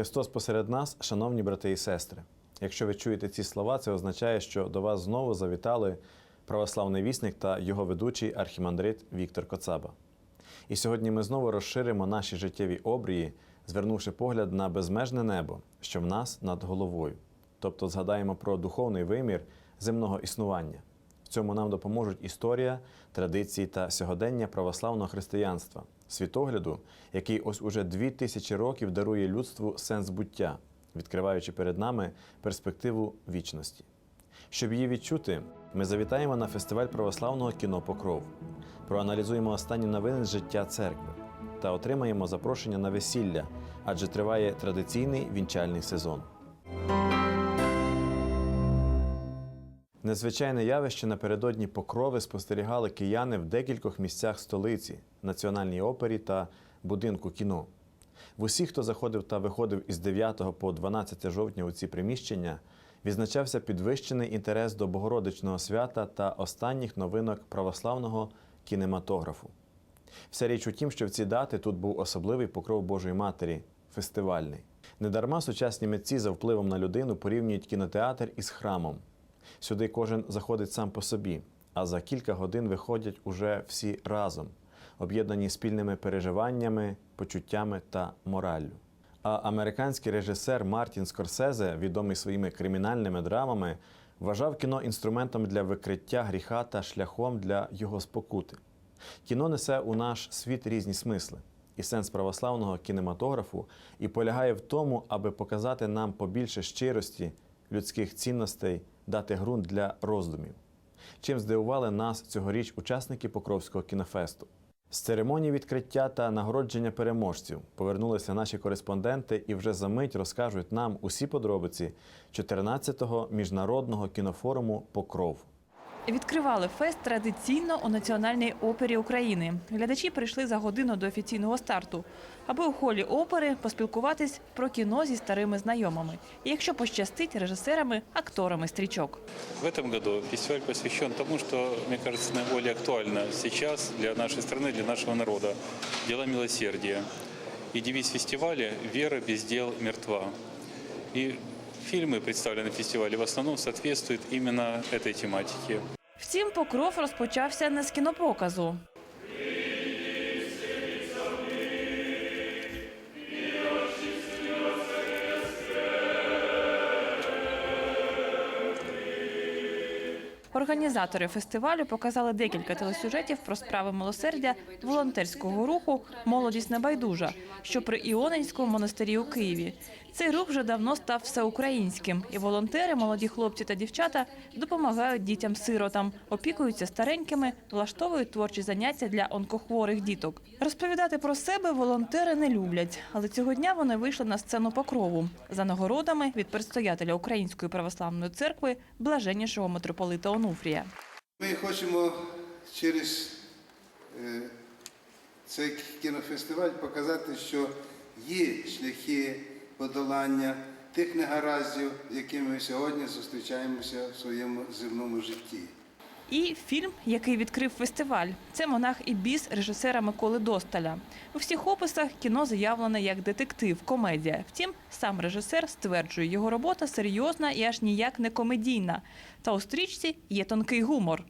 Христос посеред нас, шановні брати і сестри. Якщо ви чуєте ці слова, це означає, що до вас знову завітали православний вісник та його ведучий архімандрит Віктор Коцаба. І сьогодні ми знову розширимо наші життєві обрії, звернувши погляд на безмежне небо, що в нас над головою. Тобто згадаємо про духовний вимір земного існування. В цьому нам допоможуть історія, традиції та сьогодення православного християнства, світогляду, який ось уже дві тисячі років дарує людству сенс буття, відкриваючи перед нами перспективу вічності. Щоб її відчути, ми завітаємо на фестиваль православного кіно Покров, проаналізуємо останні новини з життя церкви та отримаємо запрошення на весілля, адже триває традиційний вінчальний сезон. Незвичайне явище напередодні покрови спостерігали кияни в декількох місцях столиці, національній опері та будинку кіно. В усіх, хто заходив та виходив із 9 по 12 жовтня у ці приміщення, відзначався підвищений інтерес до Богородичного свята та останніх новинок православного кінематографу. Вся річ у тім, що в ці дати тут був особливий покров Божої Матері фестивальний. Недарма сучасні митці за впливом на людину порівнюють кінотеатр із храмом. Сюди кожен заходить сам по собі, а за кілька годин виходять уже всі разом, об'єднані спільними переживаннями, почуттями та мораллю. А американський режисер Мартін Скорсезе, відомий своїми кримінальними драмами, вважав кіно інструментом для викриття гріха та шляхом для його спокути. Кіно несе у наш світ різні смисли, і сенс православного кінематографу і полягає в тому, аби показати нам побільше щирості, людських цінностей, дати ґрунт для роздумів. Чим здивували нас цьогоріч учасники Покровського кінофесту. З церемонії відкриття та нагородження переможців повернулися наші кореспонденти і вже за мить розкажуть нам усі подробиці 14-го міжнародного кінофоруму Покров. Відкривали фест традиційно у Національній опері України. Глядачі прийшли за годину до офіційного старту, аби у холі опери поспілкуватись про кіно зі старими знайомими. І якщо пощастить режисерами, акторами стрічок. В этом году фестиваль посвящен тому, что, мне кажется, наиболее актуально сейчас для нашей страны, для нашего народа. Дело милосердия. И девиз фестиваля «Вера без дел мертва». И фильмы, представленные на фестивале, в основном соответствуют именно этой тематике. Втім, покров розпочався не з кінопоказу. Організатори фестивалю показали декілька телесюжетів про справи милосердя волонтерського руху Молодість небайдужа, що при Іонинському монастирі у Києві. Цей рух вже давно став всеукраїнським, і волонтери, молоді хлопці та дівчата, допомагають дітям-сиротам, опікуються старенькими, влаштовують творчі заняття для онкохворих діток. Розповідати про себе волонтери не люблять, але цього дня вони вийшли на сцену покрову за нагородами від предстоятеля Української православної церкви блаженнішого митрополита Онуфрія. Ми хочемо через е, цей кінофестиваль показати, що є шляхи подолання тих негараздів, з якими ми сьогодні зустрічаємося в своєму земному житті. І фільм, який відкрив фестиваль, це монах і біс режисера Миколи Досталя. У всіх описах кіно заявлене як детектив, комедія. Втім, сам режисер стверджує, його робота серйозна і аж ніяк не комедійна. Та у стрічці є тонкий гумор.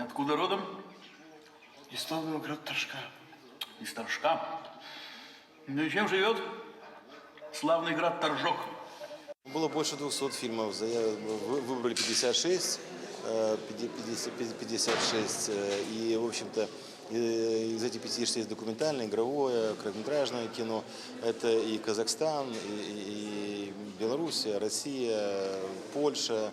Откуда родом? І слово град Торжка. Из Торжка. Ну и чем живет? Славный град Торжок. Было больше 200 фильмов, за- вы- выбрали 56, э, 50 56, э, и, в общем-то, э, из этих 56 документальное, игровое, короткометражное кино. Это и Казахстан, и, и- и Белоруссия, Россия, Польша,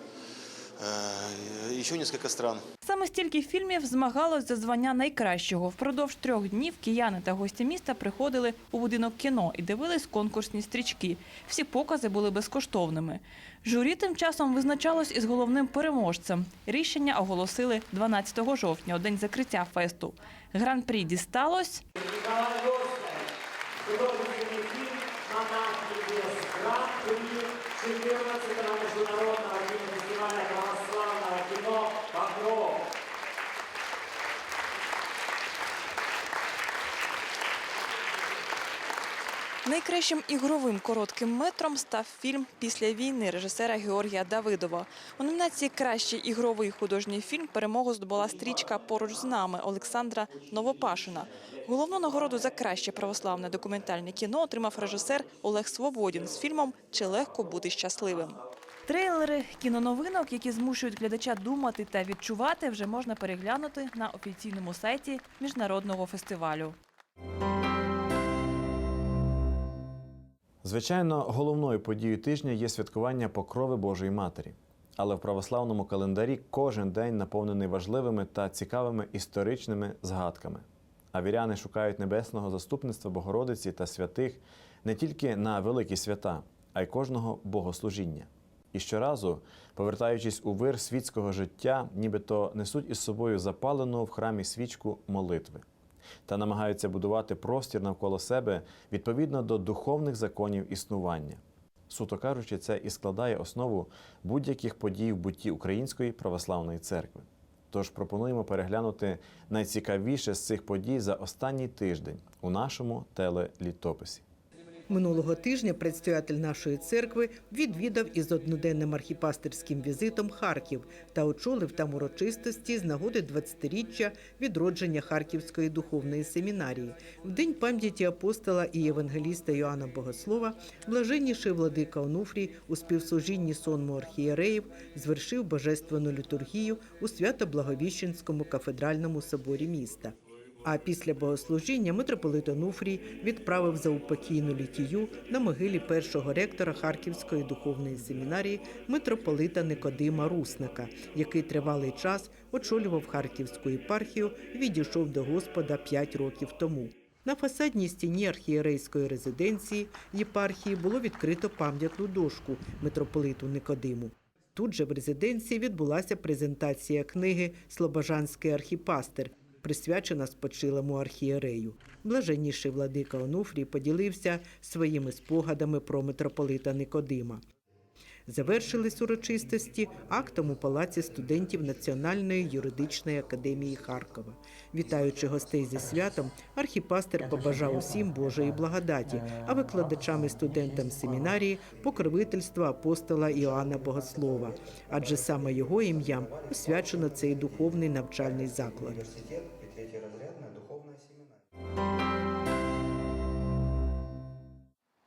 э, еще несколько стран. Саме стільки фільмів змагалось за звання найкращого. Впродовж трьох днів кияни та гості міста приходили у будинок кіно і дивились конкурсні стрічки. Всі покази були безкоштовними. Журі тим часом визначалось із головним переможцем. Рішення оголосили 12 жовтня, у день закриття фесту. Гран-прі дісталось художественный фильм «Монах небес» гран-при 14-го международного кинофестиваля православного кино «Покров». Найкращим ігровим коротким метром став фільм Після війни режисера Георгія Давидова. У номінації Кращий ігровий художній фільм перемогу здобула стрічка Поруч з нами Олександра Новопашина. Головну нагороду за краще православне документальне кіно отримав режисер Олег Свободін з фільмом Чи легко бути щасливим. Трейлери кіноновинок, які змушують глядача думати та відчувати, вже можна переглянути на офіційному сайті міжнародного фестивалю. Звичайно, головною подією тижня є святкування покрови Божої Матері. Але в православному календарі кожен день наповнений важливими та цікавими історичними згадками. А віряни шукають небесного заступництва Богородиці та святих не тільки на великі свята, а й кожного богослужіння. І щоразу, повертаючись у вир світського життя, нібито несуть із собою запалену в храмі свічку молитви та намагаються будувати простір навколо себе відповідно до духовних законів існування. Суто кажучи, це і складає основу будь-яких подій в бутті Української православної церкви. Тож пропонуємо переглянути найцікавіше з цих подій за останній тиждень у нашому телелітописі. Минулого тижня предстоятель нашої церкви відвідав із одноденним архіпастерським візитом Харків та очолив там урочистості з нагоди 20-річчя відродження Харківської духовної семінарії. В день пам'яті апостола і євангеліста Йоанна Богослова блаженніший владика Онуфрій у співслужінні сонму архієреїв звершив божественну літургію у Свято-Благовіщенському кафедральному соборі міста. А після богослужіння митрополит Онуфрій відправив заупокійну літію на могилі першого ректора Харківської духовної семінарії митрополита Никодима Русника, який тривалий час очолював Харківську єпархію і відійшов до Господа п'ять років тому. На фасадній стіні архієрейської резиденції єпархії було відкрито пам'ятну дошку митрополиту Никодиму. Тут же в резиденції відбулася презентація книги Слобожанський архіпастер, присвячена спочилому архієрею. Блаженніший владика Онуфрій поділився своїми спогадами про митрополита Никодима. Завершились урочистості актом у палаці студентів Національної юридичної академії Харкова. Вітаючи гостей зі святом, архіпастер побажав усім Божої благодаті, а викладачам і студентам семінарії покровительства апостола Іоанна Богослова, адже саме його ім'ям освячено цей духовний навчальний заклад.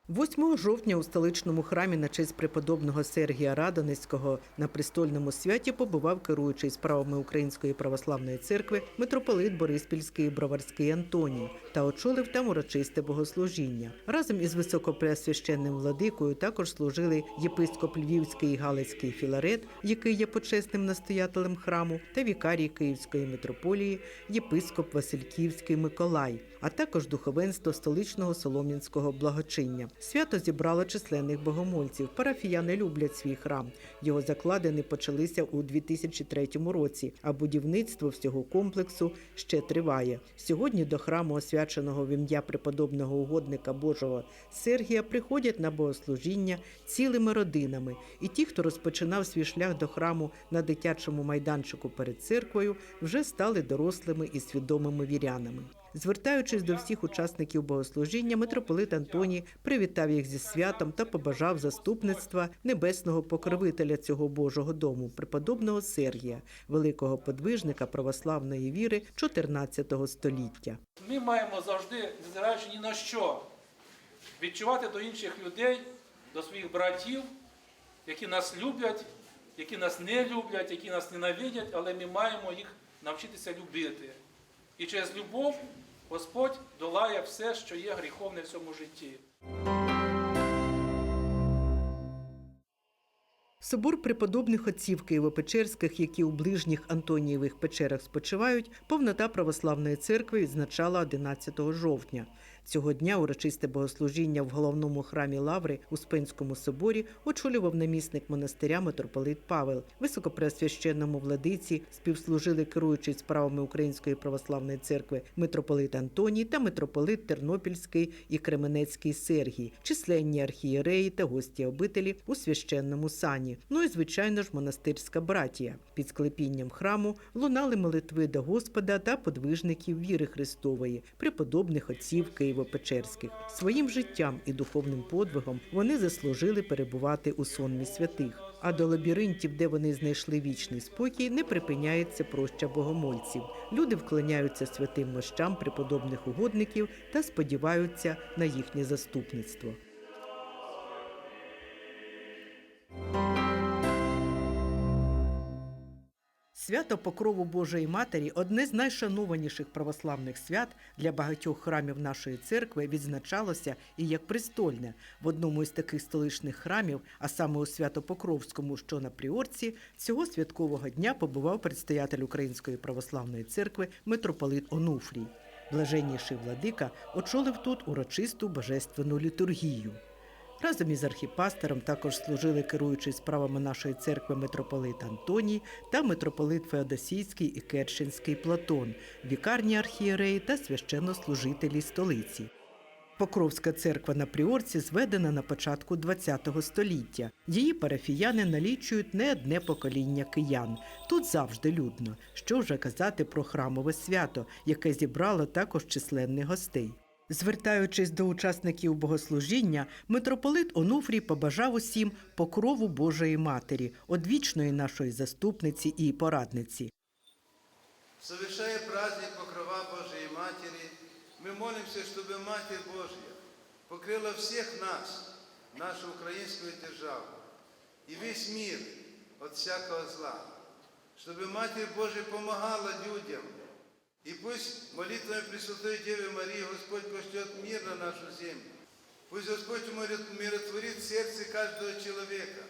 8 жовтня у столичному храмі на честь преподобного Сергія Радонецького на престольному святі побував керуючий справами Української православної церкви митрополит Бориспільський Броварський Антоній та очолив там урочисте богослужіння. Разом із високопреосвященним владикою також служили єпископ Львівський і Галицький Філарет, який є почесним настоятелем храму, та вікарій Київської митрополії, єпископ Васильківський Миколай, а також духовенство столичного Солом'янського благочиння. Свято зібрало численних богомольців. Парафіяни люблять свій храм. Його закладини почалися у 2003 році, а будівництво всього комплексу ще триває. Сьогодні до храму, освяченого в ім'я преподобного угодника Божого Сергія, приходять на богослужіння цілими родинами. І ті, хто розпочинав свій шлях до храму на дитячому майданчику перед церквою, вже стали дорослими і свідомими вірянами. Звертаючись до всіх учасників богослужіння, митрополит Антоній привітав їх зі святом та побажав заступництва небесного покровителя цього Божого дому, преподобного Сергія, великого подвижника православної віри 14 століття. Ми маємо завжди, незважаючи ні на що, відчувати до інших людей, до своїх братів, які нас люблять, які нас не люблять, які нас ненавидять, але ми маємо їх навчитися любити. І через любов Господь долає все, що є гріховне в цьому житті. Собор преподобних отців Києво-Печерських, які у ближніх Антонієвих печерах спочивають, повнота православної церкви відзначала 11 жовтня. Цього дня урочисте богослужіння в головному храмі Лаври у Спенському соборі очолював намісник монастиря митрополит Павел. Високопреосвященному владиці співслужили керуючий справами Української православної церкви митрополит Антоній та митрополит Тернопільський і Кременецький Сергій, численні архієреї та гості обителі у священному сані. Ну і звичайно ж монастирська братія. Під склепінням храму лунали молитви до Господа та подвижників віри Христової, преподобних отців Києво-Печерських. Своїм життям і духовним подвигом вони заслужили перебувати у сонмі святих. А до лабіринтів, де вони знайшли вічний спокій, не припиняється проща богомольців. Люди вклоняються святим мощам преподобних угодників та сподіваються на їхнє заступництво. Свято Покрову Божої Матері одне з найшанованіших православних свят для багатьох храмів нашої церкви відзначалося і як престольне. В одному із таких столичних храмів, а саме у Свято-Покровському, що на Пріорці, цього святкового дня побував предстоятель Української православної церкви митрополит Онуфрій. Блаженніший владика очолив тут урочисту божественну літургію. Разом із архіпастером також служили керуючий справами нашої церкви митрополит Антоній та митрополит Феодосійський і Керченський Платон, вікарні архієреї та священнослужителі столиці. Покровська церква на Пріорці зведена на початку ХХ століття. Її парафіяни налічують не одне покоління киян. Тут завжди людно. Що вже казати про храмове свято, яке зібрало також численних гостей. Звертаючись до учасників богослужіння, митрополит Онуфрій побажав усім покрову Божої Матері, одвічної нашої заступниці і порадниці. Совершая праздник Покрова Божией Матери, мы молимся, чтобы Матерь Божья покрыла всех нас, нашу украинскую державу и весь мир от всякого зла, чтобы Матерь Божья помогала людям. И пусть молитвами Пресвятой Девы Марии Господь пошлет мир на нашу землю. Пусть Господь умиротворит сердце каждого человека.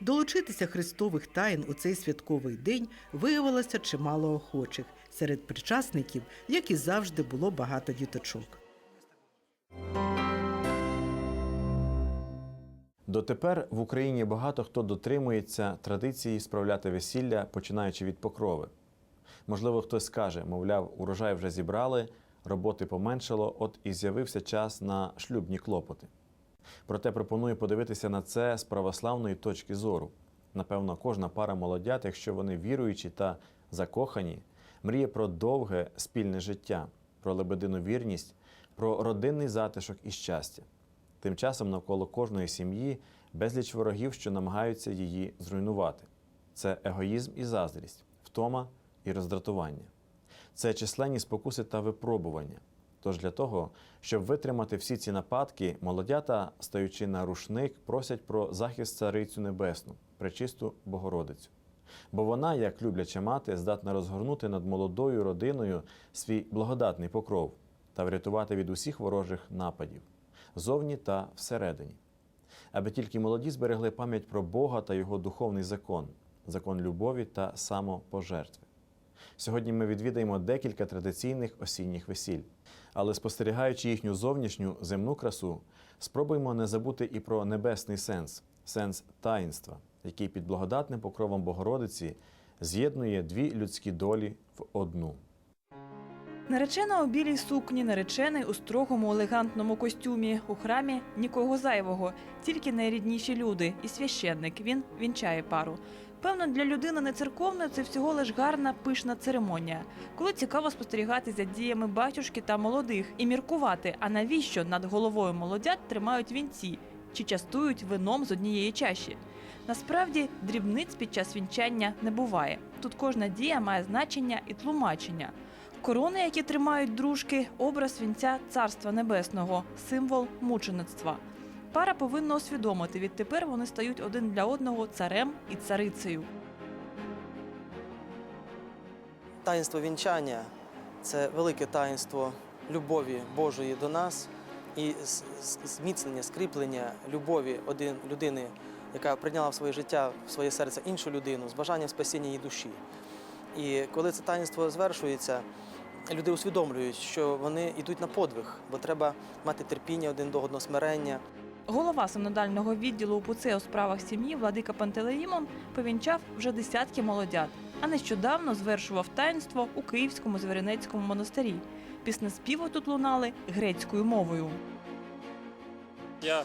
Долучитися христових таїн у цей святковий день виявилося чимало охочих. Серед причасників, як і завжди, було багато діточок. Дотепер в Україні багато хто дотримується традиції справляти весілля, починаючи від покрови. Можливо, хтось скаже, мовляв, урожай вже зібрали, роботи поменшало, от і з'явився час на шлюбні клопоти. Проте пропоную подивитися на це з православної точки зору. Напевно, кожна пара молодят, якщо вони віруючі та закохані, мріє про довге спільне життя, про лебедину вірність, про родинний затишок і щастя. Тим часом навколо кожної сім'ї безліч ворогів, що намагаються її зруйнувати. Це егоїзм і заздрість, втома і роздратування. Це численні спокуси та випробування. Тож для того, щоб витримати всі ці нападки, молодята, стаючи на рушник, просять про захист царицю небесну, пречисту Богородицю. Бо вона, як любляча мати, здатна розгорнути над молодою родиною свій благодатний покров та врятувати від усіх ворожих нападів зовні та всередині. Аби тільки молоді зберегли пам'ять про Бога та його духовний закон, закон любові та самопожертви. Сьогодні ми відвідаємо декілька традиційних осінніх весіль, але спостерігаючи їхню зовнішню земну красу, спробуємо не забути і про небесний сенс, сенс таїнства, який під благодатним покровом Богородиці з'єднує дві людські долі в одну. Наречена у білій сукні, наречений у строгому елегантному костюмі. У храмі нікого зайвого, тільки найрідніші люди і священник. Він вінчає пару. Певно, для людини не церковної це всього лиш гарна пишна церемонія, коли цікаво спостерігати за діями батюшки та молодих і міркувати, а навіщо над головою молодят тримають вінці чи частують вином з однієї чаші. Насправді дрібниць під час вінчання не буває. Тут кожна дія має значення і тлумачення. Корони, які тримають дружки, образ вінця царства небесного, символ мучеництва. Пара повинна усвідомити, відтепер вони стають один для одного царем і царицею. Таїнство вінчання це велике таїнство любові Божої до нас і зміцнення, скріплення любові один людини, яка прийняла в своє життя, в своє серце іншу людину з бажанням спасіння її душі. І коли це таїнство звершується, люди усвідомлюють, що вони йдуть на подвиг, бо треба мати терпіння один до одного, смирення. Голова синодального відділу УПЦ у справах сім'ї Владика Пантелеїмон повінчав вже десятки молодят, а нещодавно звершував таїнство у Київському Звіринецькому монастирі. Піснеспіви тут лунали грецькою мовою. Я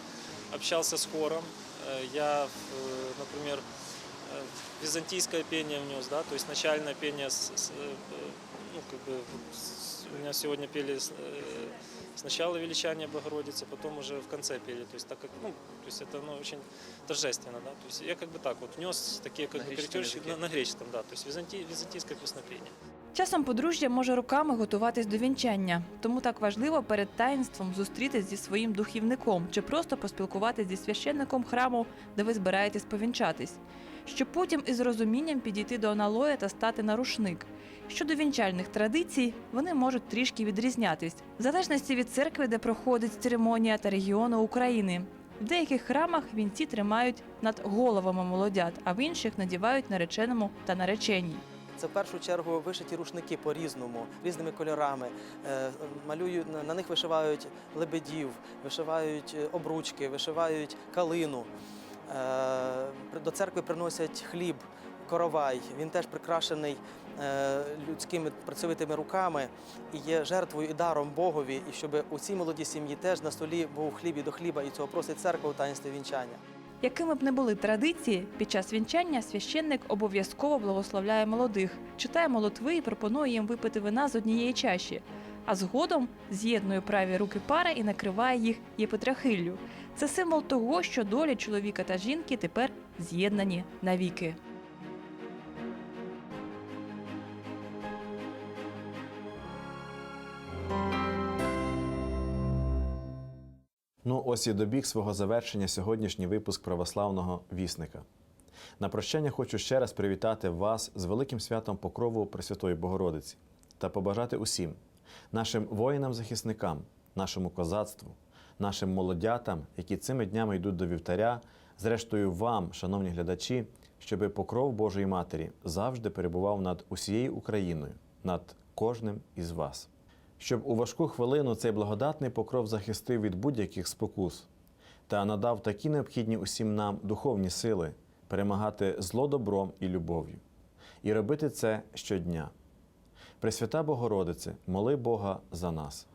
общался с хором, Э, Я, э, например, э, византийское пение внес, да, то есть начальное пение, с- с, э, ну, как бы, с- у меня сегодня пели с- э, сначала величание Богородицы, потом уже в конце пели, то есть так как, ну, то есть это, ну, очень торжественно, да, то есть я как бы так вот внес такие как бы корректировщики на, на греческом, да, то есть византи, византийское песнопение. Часом подружжя може руками готуватись до вінчання, тому так важливо перед таїнством зустрітись зі своїм духівником чи просто поспілкуватись зі священником храму, де ви збираєтесь повінчатись, щоб потім із розумінням підійти до аналоя та стати на рушник. Щодо вінчальних традицій, вони можуть трішки відрізнятись в залежності від церкви, де проходить церемонія та регіону України. В деяких храмах вінці тримають над головами молодят, а в інших надівають нареченому та нареченій. Це в першу чергу вишиті рушники по-різному, різними кольорами. Е, Малюють на- них вишивають лебедів, вишивають е, обручки, вишивають калину. Е, До церкви приносять хліб, коровай. Він теж прикрашений е, людськими працьовитими руками і є жертвою і даром Богові. І щоб у цій молодій сім'ї теж на столі був хліб і до хліба, і цього просить церква у таїнстві вінчання. Якими б не були традиції, під час вінчання священник обов'язково благословляє молодих, читає молитви і пропонує їм випити вина з однієї чаші, а згодом з'єднує праві руки пари і накриває їх єпитрахиллю. Це символ того, що долі чоловіка та жінки тепер з'єднані навіки. Ну, ось і добіг свого завершення сьогоднішній випуск православного вісника. На прощання хочу ще раз привітати вас з великим святом Покрову Пресвятої Богородиці та побажати усім, нашим воїнам-захисникам, нашому козацтву, нашим молодятам, які цими днями йдуть до вівтаря, зрештою вам, шановні глядачі, щоби покров Божої Матері завжди перебував над усією Україною, над кожним із вас. Щоб у важку хвилину цей благодатний покров захистив від будь-яких спокус та надав такі необхідні усім нам духовні сили перемагати зло добром і любов'ю, і робити це щодня. Пресвята Богородице, моли Бога за нас.